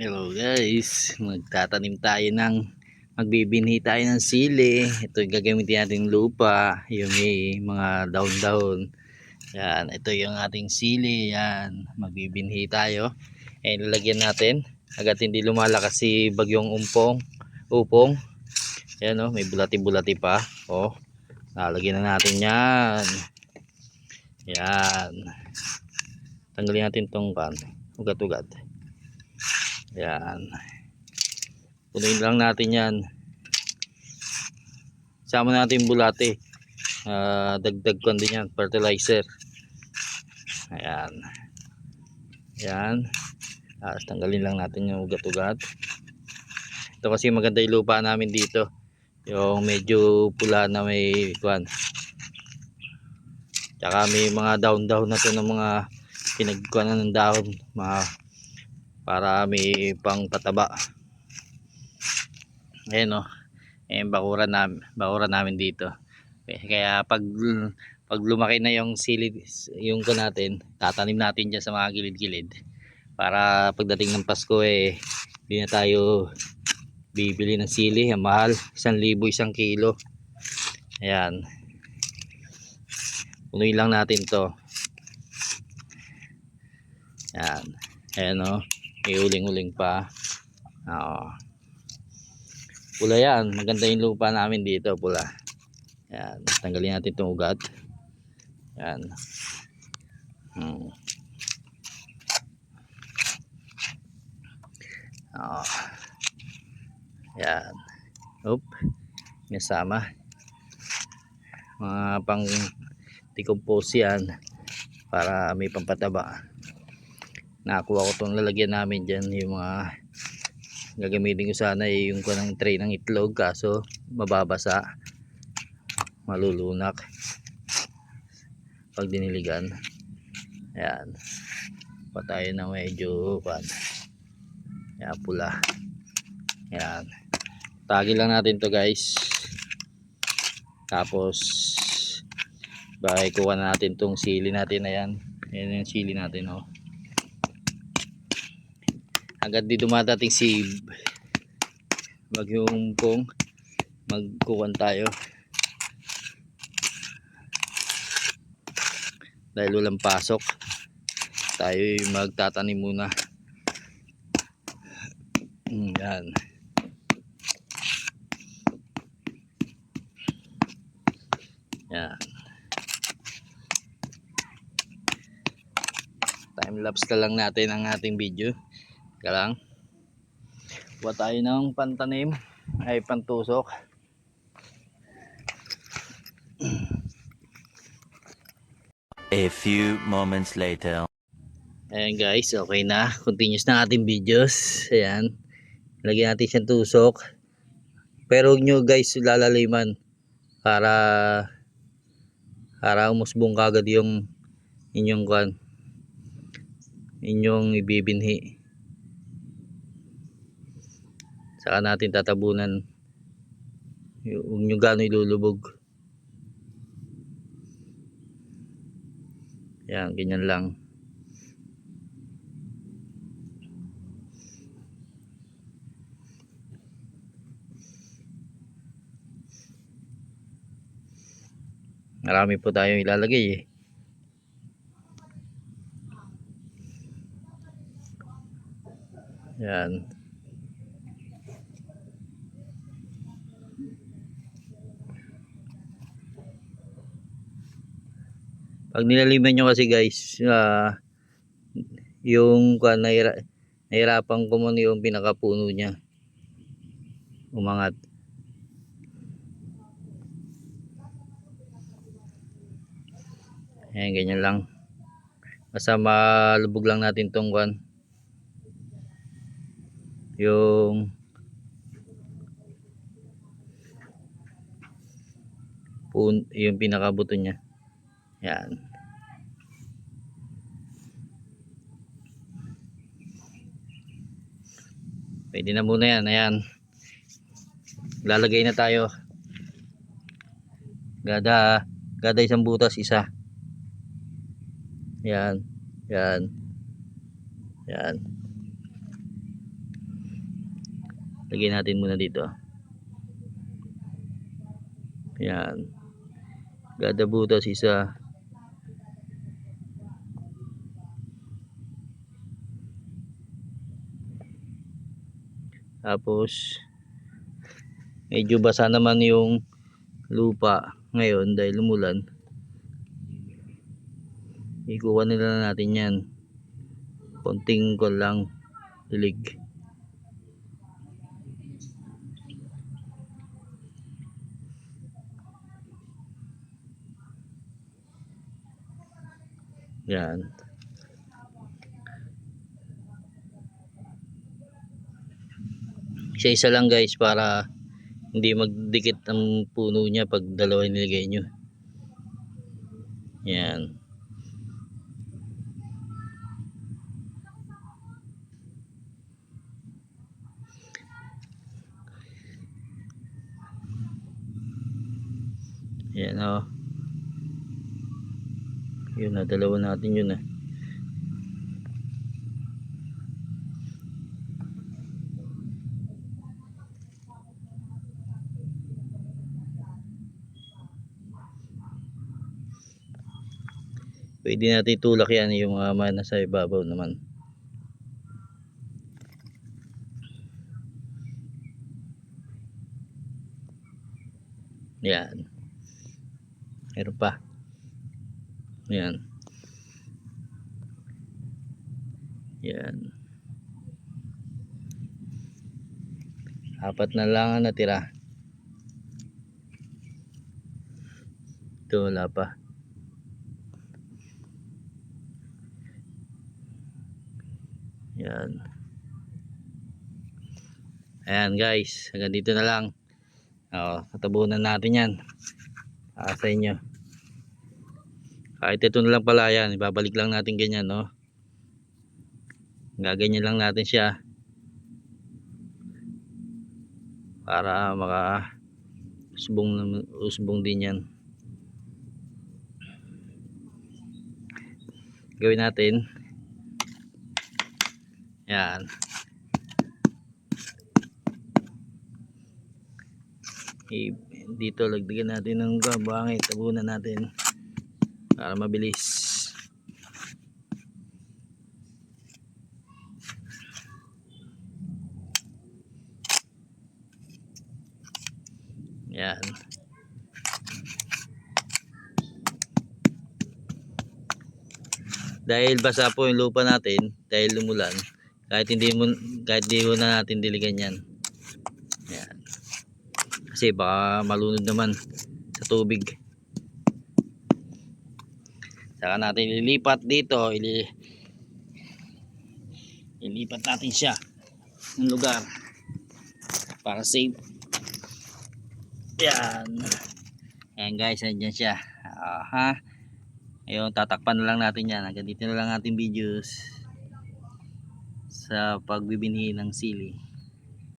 Hello guys, magtatanim tayo ng magbibinhi tayo ng sili. Ito yung gagamitin nating lupa, yung may mga daon-daon. Yan, ito yung ating sili. Yan, magbibinhi tayo. Eh, lalagyan natin. Agad hindi lumalakas si bagyong umpong. Upong. Yan oh, may bulati-bulati pa. Oh, lalagyan na natin yan. Yan. Tanggalin natin tong kan. Ugat-ugat. Yan. Punuin lang natin yan. Sama natin bulate. Ah, dagdag ko din yan. Fertilizer. Ayan. Yan. Tapos tanggalin lang natin yung ugat-ugat. Ito kasi maganda yung lupa namin dito. Yung medyo pula na may kwan. Tsaka may mga down-down na to ng mga pinagkuanan ng dahon. Mga para may pang pataba. Ayan o ayan bakura namin, bakura namin dito. Eh, kaya pag pag lumaki na yung sili yung ko natin tatanim natin dyan sa mga gilid-gilid. Para pagdating ng Pasko eh hindi na tayo bibili ng sili. Ang mahal 1,000 isang kilo. Ayan. Punuin lang natin to. Ayan. Ayan o may uling-uling pa. Oo. pula yan. Maganda yung lupa namin dito pula. Yan. Tanggalin natin itong ugat. Yan. Hmm. Oo. yan. Oop. Nasama mga pang decompose yan para may pampataba nakakuha ko itong lalagyan namin dyan yung mga gagamitin ko sana ay yung kanang tray ng itlog kaso mababasa malulunak pag diniligan. Ayan. Pa tayo na medyo pan ayan pula. Ayan. Tagi lang natin to guys. Tapos bakit kuha na natin tong sili natin ayan. Ayan yung sili natin oh agad di dumadating si bagyong pong magkukuhan tayo. Dahil walang pasok tayo magtatanim muna. Yan. Yan. Time lapse na lang natin ang ating video Teka lang. Kuha tayo ng pantanim ay pantusok. A few moments later. Ayan guys, okay na. Continuous na ating videos. Ayan. Lagyan natin siyang tusok. Pero huwag nyo guys lalaliman para para umusbong kagad yung inyong kwan inyong ibibinhi saka natin tatabunan. Huwag nyo gano'y ilulubog. Yan ganyan lang. Marami po tayong ilalagay eh. Yan pag nilaliman nyo kasi guys ah, yung uh, nahira, nahirapan ko muna yung pinakapuno niya. Umangat. Ayan ganyan lang. Basta malubog lang natin tong kwan. Yung pun yung pinakabuto niya. Yan pwede na muna yan ayan lalagay na tayo gada gada isang butas isa yan yan yan Lagyan natin muna dito. Yan. Gada butas isa. Tapos medyo basa naman yung lupa ngayon dahil umulan. Ikuha nila natin yan. Konting ko lang dilig. Yan. Isa-isa lang guys para hindi magdikit ang puno niya pag dalawa nilagay nyo. Yan. Yan o. Yun na, dalawa natin yun ah. Pwede natin itulak yan yung mga uh, nasa ibabaw naman. Yan. Meron pa. Yan. Yan. Apat na lang ang natira. Ito wala pa. Yan. Ayan guys, hanggang dito na lang. O, tatabunan natin yan. Para sa inyo. Kahit ito na lang pala yan, ibabalik lang natin ganyan, no? Gaganyan lang natin siya. Para maka usbong, usbong din yan. Gawin natin. Yan. I- dito lagdagan natin ng gabangit. Tabunan natin para mabilis. Yan. Dahil basa po yung lupa natin dahil lumulan kahit hindi mo kahit di mo na natin diligan yan. Yan. Kasi baka malunod naman sa tubig. Saka natin ililipat dito ili ilipat natin siya ng lugar para safe. Yan. Yan guys andyan siya. Aha. Ayun tatakpan na lang natin yan. Hanggang dito na lang ating videos sa pagbibinhi ng sili